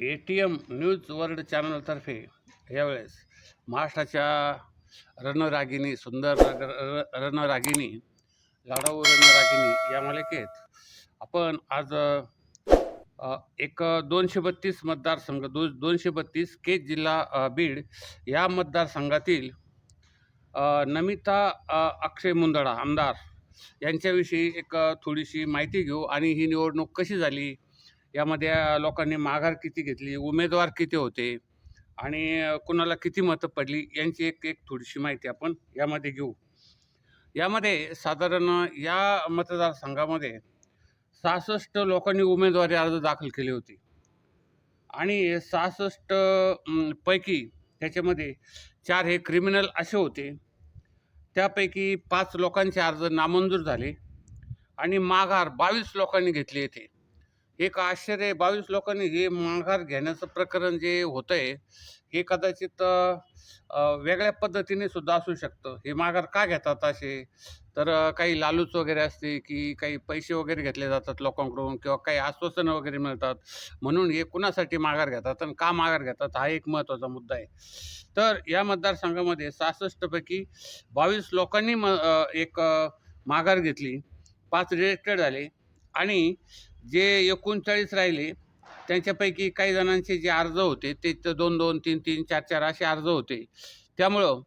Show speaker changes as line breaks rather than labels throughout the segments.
A T M news world चॅनलतर्फे यावेळेस महाराष्ट्राच्या रणरागिनी सुंदर रग- र- रणरागिणी लढाऊ रणरागिणी या मालिकेत आपण आज एक दोनशे बत्तीस मतदारसंघ दो दोनशे बत्तीस केज जिल्हा बीड या मतदारसंघातील नमिता अक्षय मुंदडा आमदार यांच्याविषयी एक थोडीशी माहिती घेऊ आणि ही निवडणूक कशी झाली यामध्ये लोकांनी माघार किती घेतली उमेदवार किती होते आणि कुणाला किती मतं पडली यांची एक एक थोडीशी माहिती आपण यामध्ये घेऊ. यामध्ये साधारण या मतदारसंघामध्ये सहासष्ट लोकांनी उमेदवारी अर्ज दाखल केले होते. आणि सहासष्ट पैकी त्याच्यामध्ये चार हे क्रिमिनल असे होते. त्यापैकी पाच लोकांचे अर्ज नामंजूर झाले आणि माघार बावीस लोकांनी घेतले येते एक आश्चर्य बावीस लोकांनी हे माघार घेण्याचं प्रकरण जे होतं आहे हे कदाचित वेगळ्या पद्धतीने सुद्धा असू शकतं. हे माघार का घेतात असे? तर काही लालूच वगैरे असते की काही पैसे वगैरे घेतले जातात लोकांकडून किंवा काही आश्वासनं वगैरे मिळतात. म्हणून हे कुणासाठी माघार घेतात आणि का माघार घेतात हा एक महत्त्वाचा मुद्दा आहे. तर या मतदारसंघामध्ये सहासष्टपैकी बावीस लोकांनी म एक माघार घेतली. पाच रिजेक्टेड झाले. आणि जे एकोणचाळीस राहिले त्यांच्यापैकी काही जणांचे जे अर्ज होते ते तर दोन दोन तीन तीन चार चार असे अर्ज होते. त्यामुळं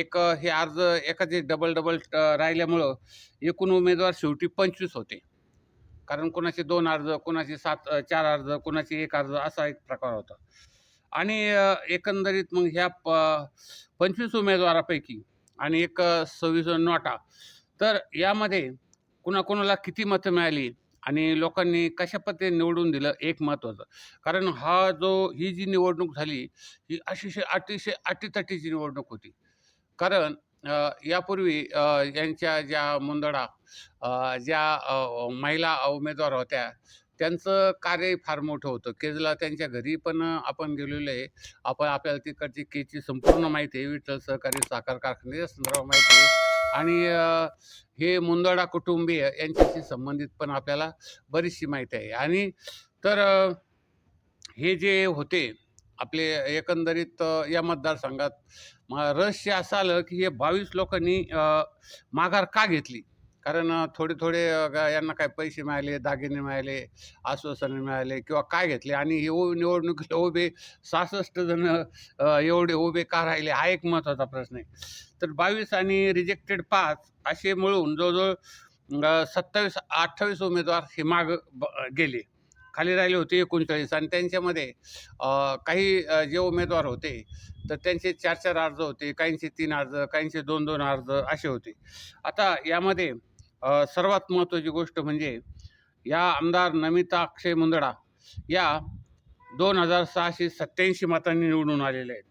एक हे अर्ज एकाचे डबल डबल राहिल्यामुळं एकूण उमेदवार शेवटी पंचवीस होते. कारण कोणाचे दोन अर्ज कोणाचे सात चार अर्ज कोणाचे एक अर्ज असा एक प्रकार होता. आणि एकंदरीत मग ह्या प पंचवीस उमेदवारापैकी आणि एक सव्वीस नोटा तर यामध्ये कुणाकुणाला किती मतं मिळाली आणि लोकांनी कशा पद्धतीने निवडून दिलं एक महत्त्वाचं. कारण हा जो ही जी निवडणूक झाली ही अतिशय अतिशय अटीतटीची निवडणूक होती. कारण यापूर्वी यांच्या ज्या मुंदडा ज्या महिला उमेदवार होत्या त्यांचं कार्य फार मोठं होतं. केजला त्यांच्या घरी पण आपण गेलेलो आहे. आपण आपल्याला तिकडची केची संपूर्ण माहिती आहे. विठ्ठल सहकारी साखर कारखान्याच्या संदर्भात माहिती आहे. आणि हे मुंदडा कुटुंबीय यांच्याशी संबंधित पण आपल्याला बरीचशी माहिती आहे. आणि तर हे जे होते आपले एकंदरीत या मतदारसंघात रहस्य असं आलं की हे बावीस लोकांनी माघार का घेतली? कारण थोडे थोडे ग यांना काय पैसे मिळाले दागिने मिळाले आश्वासनं मिळाले किंवा काय घेतले आणि हे उ निवडणुकीला उभे सहासष्ट जण एवढे उभे का राहिले हा एक महत्त्वाचा प्रश्न आहे. तर बावीस आणि रिजेक्टेड पाच असे मिळून जवळजवळ सत्तावीस अठ्ठावीस उमेदवार हे माग ब गेले. खाली राहिले होते एकोणचाळीस आणि त्यांच्यामध्ये काही जे उमेदवार होते तर त्यांचे चार चार अर्ज होते काहींचे तीन अर्ज काहींचे दोन दोन अर्ज असे होते. आता यामध्ये सर्वात महत्त्वाची गोष्ट म्हणजे या आमदार नमिता अक्षय मुंदडा या दोन हजार सहाशे सत्याऐंशी मतांनी निवडून आलेल्या आहेत.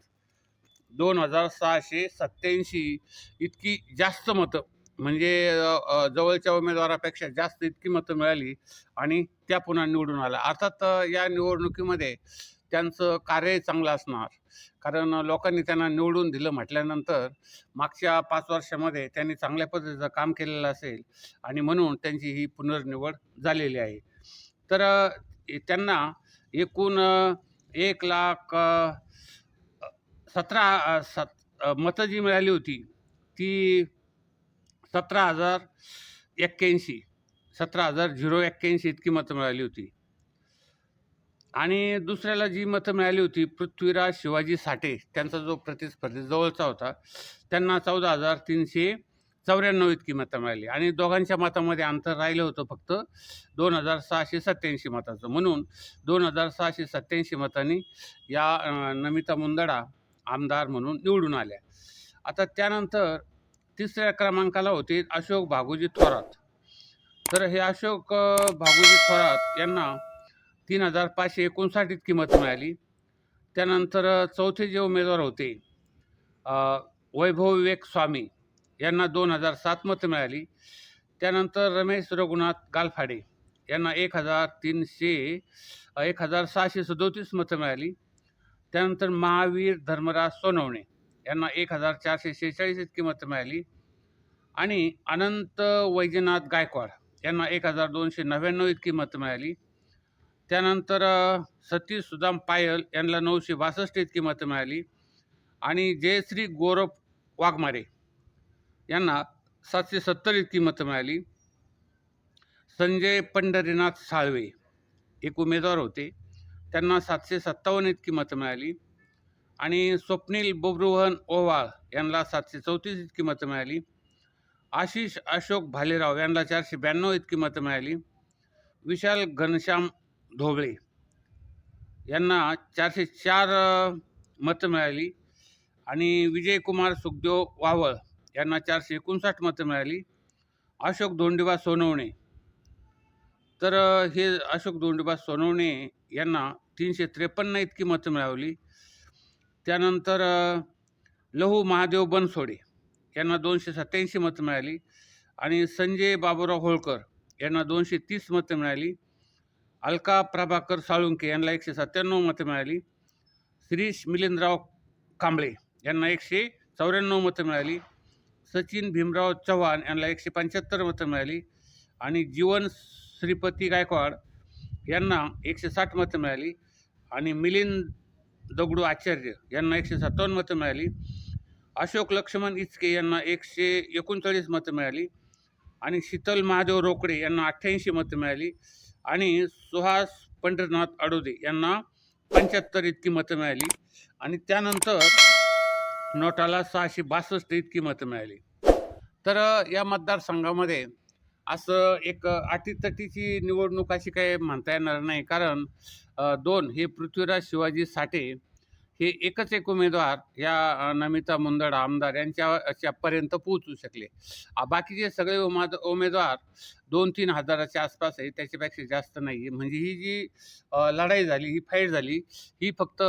दोन हजार सहाशे सत्याऐंशी इतकी जास्त मतं म्हणजे जवळच्या उमेदवारापेक्षा जास्त इतकी मतं मिळाली आणि त्या पुन्हा निवडून आल्या. अर्थात या निवडणुकीमध्ये त्यांचं कार्य चांगलं असणार. कारण लोकांनी त्यांना निवडून दिलं म्हटल्यानंतर मागच्या पाच वर्षामध्ये त्यांनी चांगल्या पद्धतीचं काम केलेलं असेल आणि म्हणून त्यांची ही पुनर्निवड झालेली आहे. तर त्यांना एकूण एक लाख सतरा सत मतं जी मिळाली होती ती सतरा हजार एक्क्याऐंशी सतरा हजार झिरो एक्क्याऐंशी इतकी मतं मिळाली होती. आणि दुसऱ्याला जी मतं मिळाली होती पृथ्वीराज शिवाजी साठे त्यांचा जो प्रतिस्पर्धी जवळचा होता त्यांना चौदा हजार तीनशे चौऱ्याण्णव इतकी मतं मिळाली. आणि दोघांच्या मतामध्ये अंतर राहिलं होतं फक्त दोन हजार सहाशे सत्याऐंशी मताचं. म्हणून दोन हजार सहाशे सत्याऐंशी मतांनी या नमिता मुंदडा आमदार म्हणून निवडून आल्या. आता त्यानंतर तिसऱ्या क्रमांकाला होते अशोक भागोजी थोरात. तर हे अशोक भागोजी थोरात यांना तीन हजार पाचशे एकोणसाठ इतकी मतं मिळाली. त्यानंतर चौथे जे उमेदवार होते वैभव विवेक स्वामी यांना दोन हजार सात मतं मिळाली. त्यानंतर रमेश रघुनाथ गालफाडे यांना एक हजार तीनशे एक हजार सहाशे सदोतीस मतं मिळाली. त्यानंतर महावीर धर्मराज सोनवणे यांना एक हजार चारशे शेहेचाळीस इतकी मतं मिळाली. आणि अनंत वैजनाथ गायकवाड यांना एक हजार दोनशे नव्याण्णव इतकी मतं मिळाली. त्यानंतर सतीश सुदाम पायल यांना नऊशे बासष्ट इतकी मतं मिळाली. आणि जयश्री गौरव वाघमारे यांना सातशे सत्तर इतकी मतं मिळाली. संजय पंढरीनाथ साळवे एक उमेदवार होते. त्यांना सातशे सत्तावन्न इतकी मतं मिळाली. आणि स्वप्नील बब्रुहन ओवाळ यांना सातशे चौतीस इतकी मतं मिळाली. आशिष अशोक भालेराव यांना चारशे ब्याण्णव इतकी मतं मिळाली. विशाल घनश्याम ढोबळे. यांना चारशे चार मतं मिळाली आणि विजयकुमार सुखदेव वावळ यांना चारशे एकोणसाठ मतं मिळाली. अशोक धोंडीबा सोनवणे. तर हे अशोक धोंडीबा सोनवणे यांना तीनशे त्रेपन्न इतकी मतं मिळवली त्यानंतर लहू महादेव बनसोडे यांना दोनशे सत्याऐंशी मतं मिळाली आणि संजय बाबूराव होळकर यांना दोनशे तीस मतं मिळाली. अलका प्रभाकर साळुंके यांना एकशे सत्त्याण्णव मतं मिळाली. श्रीश मिलिंदराव कांबळे यांना एकशे चौऱ्याण्णव मतं मिळाली. सचिन भीमराव चव्हाण यांना एकशे पंच्याहत्तर मतं मिळाली. आणि जीवन श्रीपती गायकवाड यांना एकशे साठ मतं मिळाली. आणि मिलिंद दगडू आचार्य यांना एकशे सत्तावन्न मतं मिळाली. अशोक लक्ष्मण इचके यांना एकशे एकोणचाळीस मतं मिळाली. आणि शीतल महादेव रोकडे यांना अठ्ठ्याऐंशी मतं मिळाली. आणि सुहास पंढरनाथ अडोदे यांना पंच्याहत्तर इतकी मतं मिळाली. आणि त्यानंतर नोटाला सहाशे बासष्ट इतकी मतं मिळाली. तर या मतदारसंघामध्ये असं एक अटीतटीची निवडणूक अशी काही म्हणता येणार नाही. कारण दोन हे पृथ्वीराज शिवाजी साठे हे एकच एक उमेदवार या नमिता मुंदडा आमदार यांच्यापर्यंत पोहोचू शकले. बाकीचे सगळे उमाद उमेदवार दोन तीन हजाराच्या आसपास आहे त्याच्यापेक्षा जास्त नाही. आहे म्हणजे ही जी लढाई झाली ही फाईट झाली ही फक्त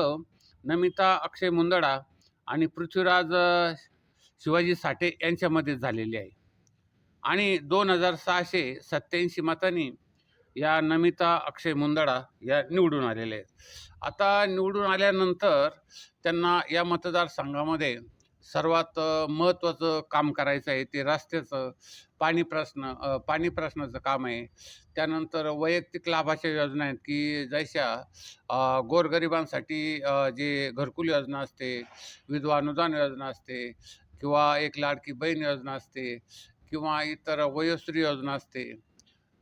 नमिता अक्षय मुंदडा आणि पृथ्वीराज शिवाजी साठे यांच्यामध्येच झालेली आहे. आणि दोन हजार सहाशे सत्याऐंशी मतांनी या नमिता अक्षय मुंदडा या निवडून आलेले आहेत. आता निवडून आल्यानंतर त्यांना या मतदारसंघामध्ये सर्वात महत्त्वाचं काम करायचं आहे ते रस्त्याचं पाणी प्रश्न पाणी प्रश्नाचं काम आहे. त्यानंतर वैयक्तिक लाभाच्या योजना आहेत की जशा गोरगरिबांसाठी जे घरकुल योजना असते विधवा अनुदान योजना असते किंवा एक लाडकी बहीण योजना असते किंवा इतर वयोश्री योजना असते.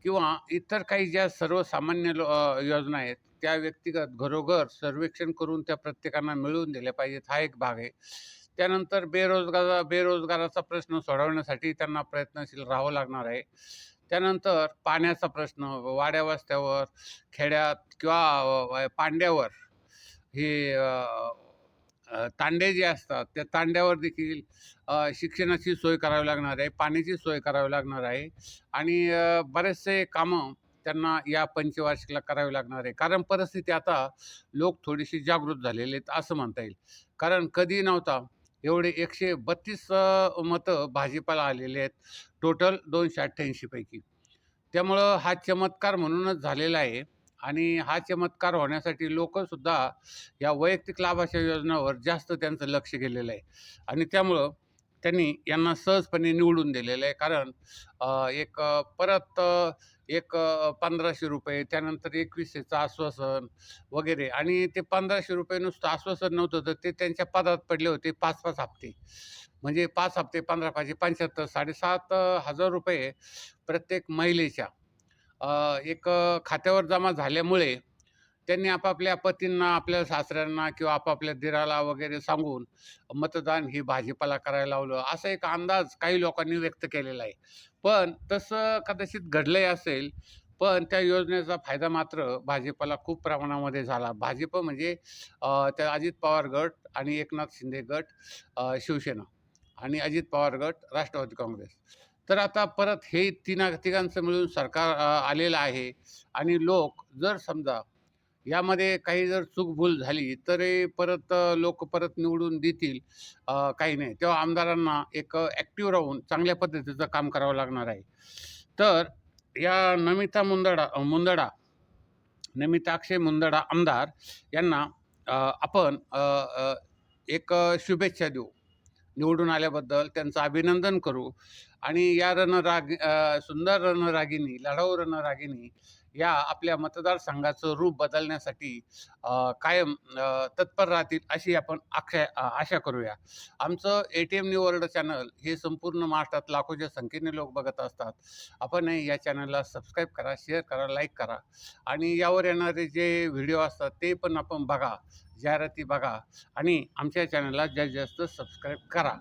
किंवा इतर काही ज्या सर्वसामान्य लो योजना आहेत त्या व्यक्तिगत घरोघर सर्वेक्षण करून त्या प्रत्येकांना मिळवून दिल्या पाहिजेत हा एक भाग आहे. त्यानंतर बेरोजगार बेरोजगाराचा प्रश्न सोडवण्यासाठी त्यांना प्रयत्नशील राहावं लागणार आहे. त्यानंतर पाण्याचा प्रश्न वाड्या वस्त्यावर खेड्यात किंवा पांड्यावर हे तांडे जे असतात त्या तांड्यावर देखील शिक्षणाची सोय करावी लागणार आहे पाण्याची सोय करावी लागणार आहे आणि बरेचसे कामं त्यांना या पंचवार्षिकला करावी लागणार आहे. कारण परिस्थिती आता लोक थोडीशी जागृत झालेले आहेत असं म्हणता येईल. कारण कधी नव्हता एवढे एकशे बत्तीस मतं भाजीपाला आलेले आहेत टोटल दोनशे अठ्ठ्याऐंशीपैकी त्यामुळं हा चमत्कार म्हणूनच झालेला आहे. आणि हा चमत्कार होण्यासाठी लोकसुद्धा या वैयक्तिक लाभाच्या योजनावर जास्त त्यांचं लक्ष गेलेलं आहे. आणि त्यामुळं त्यांनी यांना सहजपणे निवडून दिलेलं आहे. कारण एक परत एक पंधराशे रुपये त्यानंतर एकवीसशेचं आश्वासन वगैरे. आणि ते पंधराशे रुपये नुसतं आश्वासन नव्हतं तर ते त्यांच्या पदात पडले होते पाच पाच हप्ते. म्हणजे पाच हप्ते पंधरा पाचशे पंच्याहत्तर साडेसात हजार रुपये प्रत्येक महिलेच्या एक खात्यावर जमा झाल्यामुळे त्यांनी आपापल्या पतींना आपल्या सासऱ्यांना किंवा आपापल्या दिराला वगैरे सांगून मतदान ही भाजीपाला करायला लावलं. असा एक अंदाज काही लोकांनी व्यक्त केलेला आहे. पण तसं कदाचित घडलंही असेल पण त्या योजनेचा फायदा मात्र भाजपाला खूप प्रमाणामध्ये झाला. भाजप म्हणजे त्या अजित पवार गट आणि एकनाथ शिंदे गट शिवसेना आणि अजित पवार गट राष्ट्रवादी काँग्रेस. तर आता परत हे तिना तिघांचं मिळून सरकार आलेलं आहे. आणि लोक जर समजा यामध्ये काही जर चूकभूल झाली तर परत लोक परत निवडून देतील. काही नाही. तेव्हा आमदारांना एक ॲक्टिव्ह राहून चांगल्या पद्धतीचं काम करावं लागणार आहे. तर या नमिता मुंदडा मुंदडा नमिता अक्षय मुंदडा आमदार यांना आपण एक शुभेच्छा देऊ. निवडून आल्याबद्दल त्यांचं अभिनंदन करू. आणि या रणराग सुंदर रणरागिनी लढाऊ रणरागिनी या आपल्या मतदारसंघाचं रूप बदलण्यासाठी कायम तत्पर राहतील अशी आपण आशा आशा करूया. आमचं A T M new world channel हे संपूर्ण महाराष्ट्रात लाखोच्या संख्येने लोक बघत असतात. आपणही या चॅनलला सबस्क्राईब करा शेअर करा लाईक करा आणि यावर येणारे जे व्हिडिओ असतात ते पण आपण बघा जाहिराती बघा आणि आमच्या चॅनलला जास्तीत जास्त सबस्क्राईब करा.